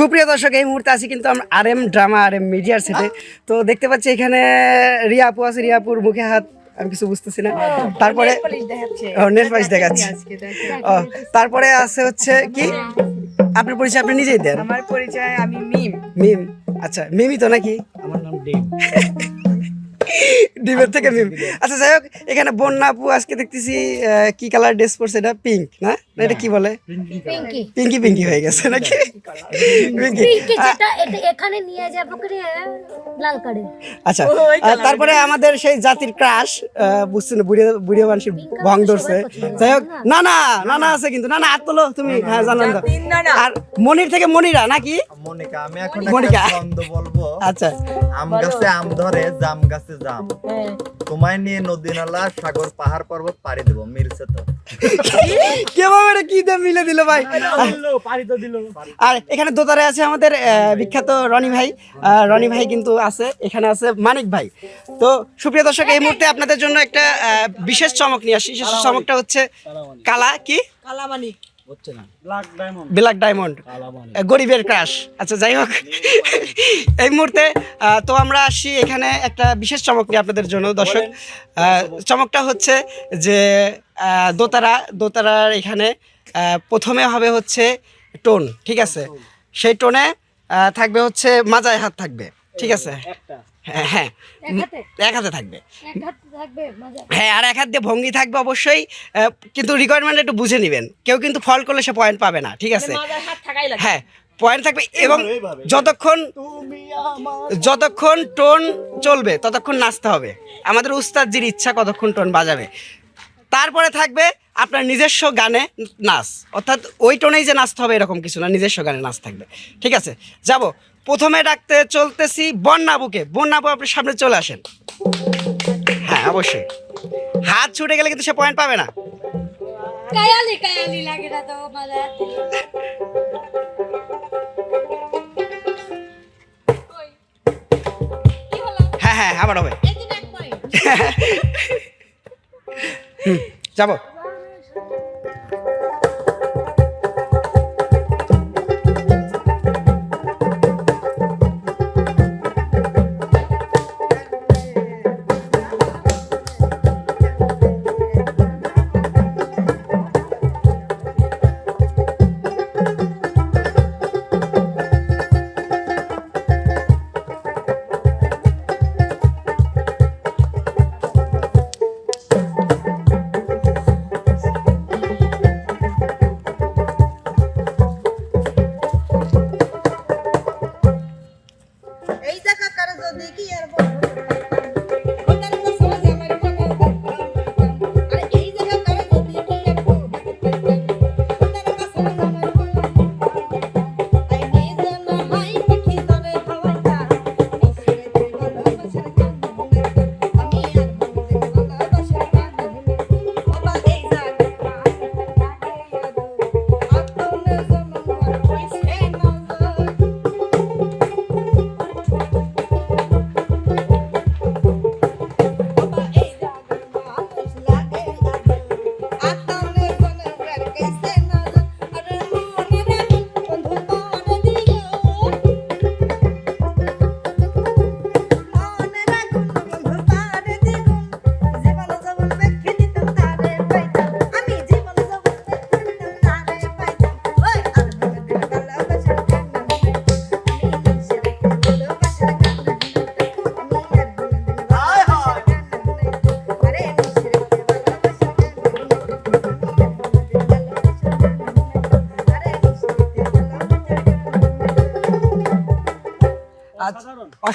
সুপ্রিয় দর্শক এই মুহূর্তে আছি কিন্তু আমরা R M drama R M মিডিয়ার সেটে তো দেখতে পাচ্ছি এখানে রিয়া আপু আছে। রিয়াপুর মুখে হাত আমি কিছু বুঝতেছি না। তারপরে নেল পালিশ দেখাচ্ছে। ও তারপরে আছে হচ্ছে কি? আপনার পরিচয় আপনি নিজেই দেন। আমার পরিচয় আমি মিম। মিম। আচ্ছা মিমি তো নাকি? আমার নাম ডিম ডিমের থেকে মিম আচ্ছা যাই হোক এখানে বন্যা আপু আজকে দেখতেছি কি কালার ড্রেস পরছে এটা পিঙ্ক না? না এটা কি বলে? পিঙ্কি পিঙ্কি পিঙ্কি হয়ে গেছে নাকি? পিঙ্কি পিঙ্কি যেটা এটা এখানে নিয়ে যাব লাল কারে আচ্ছা তারপরে আমাদের সেই জাতির ক্রাশ বুঝছেন বুড়িয়া বুড়িয়া মানুষের ভং ধরছে। যাই হোক না? না না না আছে কিন্তু না না হাত তোলো তুমি হ্যাঁ জানান। আর মনির থেকে মনিরা নাকি? মনিকা আমি এখন মনিকা। একটা বলব। আচ্ছা। আম গাছে আম ধরে জাম গাছে জাম। তোমায় নিয়ে নদী নালা সাগর পাহাড় পর্বত পাড়ি দেবো মিলছে তো। কেভাবে কি মিলে দিল ভাই? দিলো তো দিলো। আর এখানে দোতারে আছে আমাদের আহ, বিখ্যাত রনি ভাই। আহ, রনি ভাই কিন্তু আছে এখানে আছে মানিক ভাই। তো সুপ্রিয় দর্শক এই মুহূর্তে আপনাদের জন্য একটা আহ, বিশেষ চমক নিয়ে আসি। বিশেষ চমকটা হচ্ছে কালা কি? কালামানি ব্ল্যাক ডায়মন্ড ব্ল্যাক ডায়মন্ড কালা মানে গরিবের ক্রাশ আচ্ছা যাই হোক। এই মুহূর্তে তো আমরা আসি এখানে একটা বিশেষ চমক নিয়ে আপনাদের জন্য। দর্শক চমকটা হচ্ছে যে দোতারা দোতারার এখানে প্রথমে হবে হচ্ছে টোন ঠিক আছে? সেই টোনে থাকবে হচ্ছে মাজায় হাত থাকবে। ঠিক আছে। হ্যাঁ হ্যাঁ। এক হাতে? থাকবে। হ্যাঁ আর এক হাত দিয়ে ভঙ্গি থাকবে অবশ্যই। কিন্তু রিকোয়ারমেন্ট একটু বুঝে নেবেন। কেউ কিন্তু ফল করলে সে পয়েন্ট পাবে না ঠিক আছে? মাজার হাত থাকাই লাগে। হ্যাঁ পয়েন্ট থাকবে এবং যতক্ষণ যতক্ষণ টোন চলবে ততক্ষণ নাচতে হবে। আমাদের উস্তাদজির ইচ্ছা কতক্ষণ টোন বাজাবে। তারপরে থাকবে আপনার নিজস্ব গানে নাচ। অর্থাৎ ওই টোনেই যে নাচতে হবে এরকম কিছু না নিজস্ব গানে নাচ থাকবে। ঠিক আছে? যাব। প্রথমে ডাকতে চলতেছি বন্যাবুকে। বন্যাবু আপনি সামনে চলে আসেন। হ্যাঁ অবশ্যই। হাত ছুটে গেলে কিন্তু সে পয়েন্ট পাবে না। কায়ালি কায়ালি লাগে না তো মজা হ্যাঁ হ্যাঁ আবার হবে। যাব।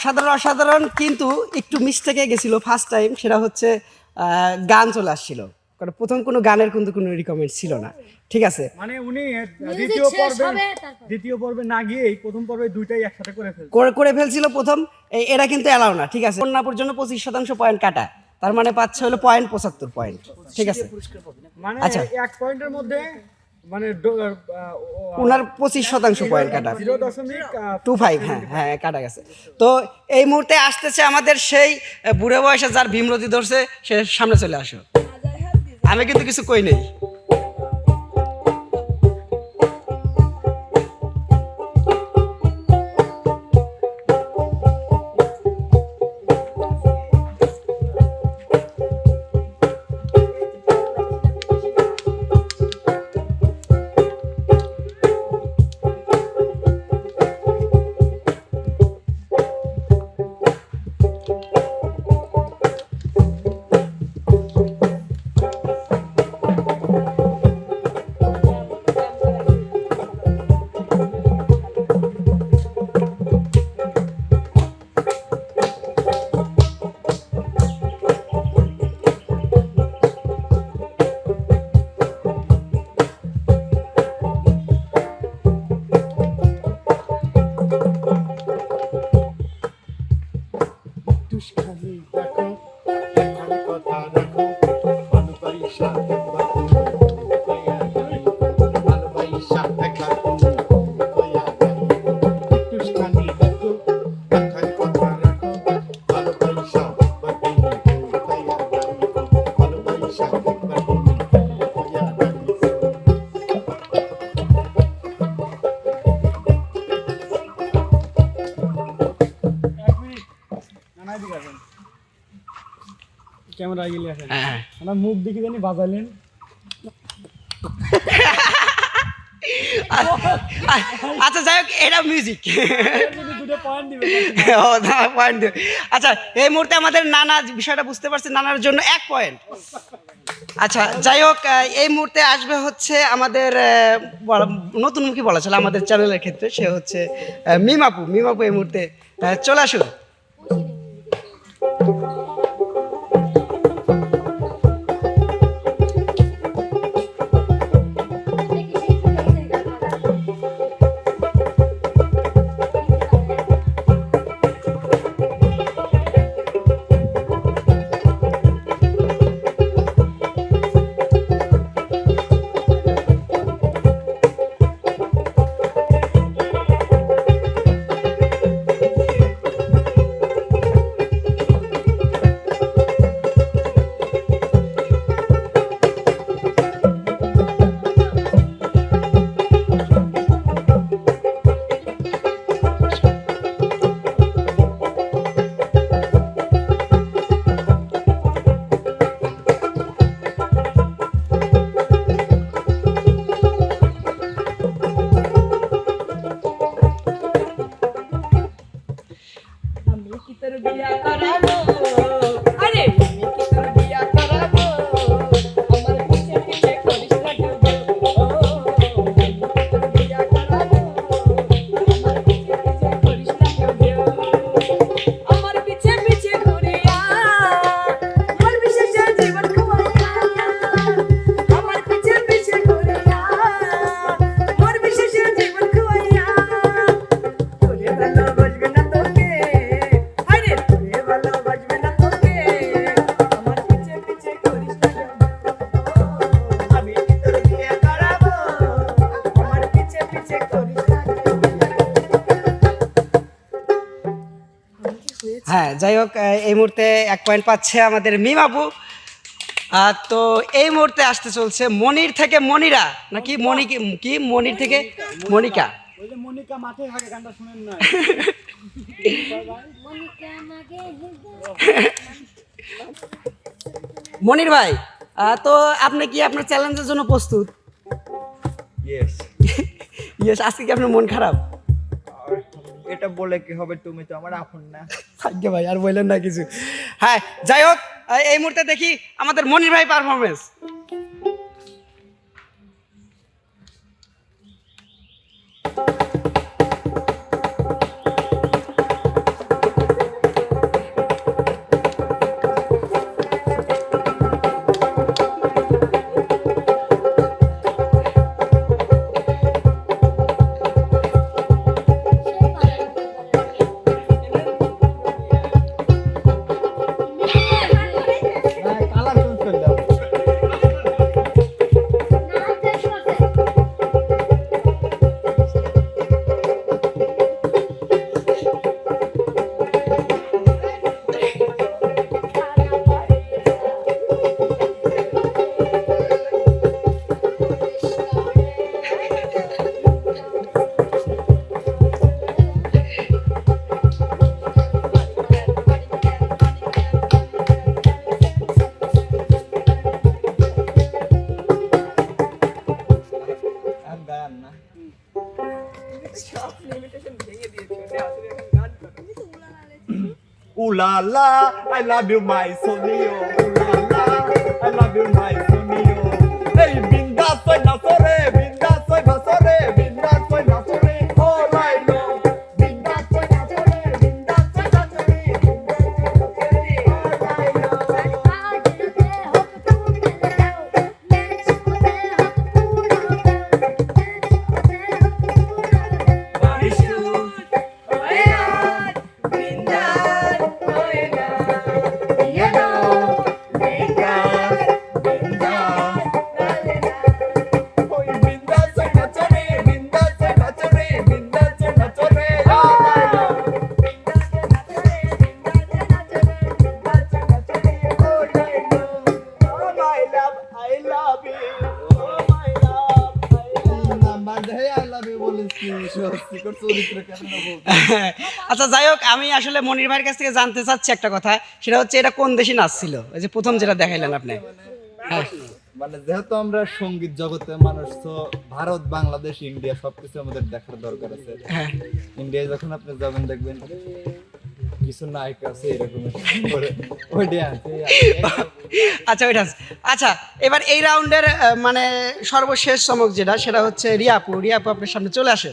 অসাধারণ অসাধারণ কিন্তু একটু মিস্টেকে গেছিল ফার্স্ট টাইম সেটা হচ্ছে আহ, গান চলে আসছিল। কারণ প্রথম কোনো গানের কিন্তু কোনো রিকমেন্ড ছিল না। ঠিক আছে? মানে উনি দ্বিতীয় পর্বে দ্বিতীয় পর্বে না গিয়েই প্রথম পর্বে দুইটাই একসাথে করে ফেলছে। করে করে ফেলছিল প্রথম। এরা কিন্তু এলাও না ঠিক আছে? কন্যাপুর পর্যন্ত পঁচিশ শতাংশ পয়েন্ট কাটা। তার মানে পাচ্ছে হলো পয়েন্ট পঁচাত্তর পয়েন্ট ঠিক আছে? মানে আচ্ছা। এক পয়েন্টের মধ্যে মানে ওনার পঁচিশ শতাংশ পয়েন্ট কাটা। টু ফাইভ হ্যাঁ হ্যাঁ কাটা গেছে। তো এই মুহূর্তে আসতেছে আমাদের সেই বুড়ো বয়সে যার ভীমরতি ধরছে সে সামনে চলে আসো। আমি কিন্তু কিছু কই নেই। Deus. ক্যামেরা গেলে আসেন। হ্যাঁ। আমার মুখ দেখে জানি বাজালেন। আচ্ছা যাই হোক এটা মিউজিক ও না পয়েন্ট আচ্ছা এই মুহূর্তে আমাদের নানা বিষয়টা বুঝতে পারছে নানার জন্য এক পয়েন্ট আচ্ছা যাই হোক এই মুহূর্তে আসবে হচ্ছে আমাদের নতুন মুখী বলা চলে আমাদের চ্যানেলের ক্ষেত্রে সে হচ্ছে মিমাপু মিমাপু এই মুহূর্তে চলে আসুন। যাই হোক এই মুহূর্তে এক পয়েন্ট পাচ্ছে আমাদের আর তো এই মুহূর্তে আসতে চলছে মনির থেকে মনিরা নাকি মনি কি- কি? মনির থেকে মনিকা। ওই মনিকা মাঠে থাকে গানটা শুনেন না। মনির ভাই তো আপনি কি আপনার চ্যালেঞ্জের জন্য প্রস্তুত? ইয়েস ইয়েস আজকে কি আপনার মন খারাপ? এটা বলে কি হবে তুমি তো আমার আপন না। থাকবে ভাই, আর বললেন না কিছু। হ্যাঁ যাই হোক, এই মুহূর্তে দেখি আমাদের মনির ভাই performance la la, I love you my sonio. Ooh la la, I love you my sonio. Hey, binda আচ্ছা যাই হোক আমি আসলে মনির ভাইয়ের কাছ থেকে জানতে চাচ্ছি একটা কথা। সেটা হচ্ছে এটা কোন দেশি নাচ ছিল ওই যে প্রথম যেটা দেখাইলেন আপনি। হ্যাঁ। মানে যেহেতু আমরা সংগীত জগতে মানুষ তো ভারত বাংলাদেশ ইন্ডিয়া সবকিছু আমাদের দেখার দরকার আছে। হ্যাঁ। ইন্ডিয়ায় যখন আপনি যাবেন দেখবেন কিছু নায়ক আছে এরকম করে। ওই আর- আচ্ছা আচ্ছা এবার এই রাউন্ডের মানে সর্বশেষ চমক যেটা সেটা হচ্ছে রিয়াপু। রিয়াপু আপনার সামনে চলে আসে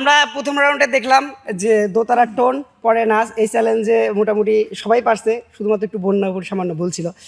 আমরা প্রথম রাউন্ডে দেখলাম যে দোতারা টোন, পরে নাচ এই চ্যালেঞ্জে মোটামুটি সবাই পারছে, শুধুমাত্র একটু বন্যা সামান্য ভুল ছিল।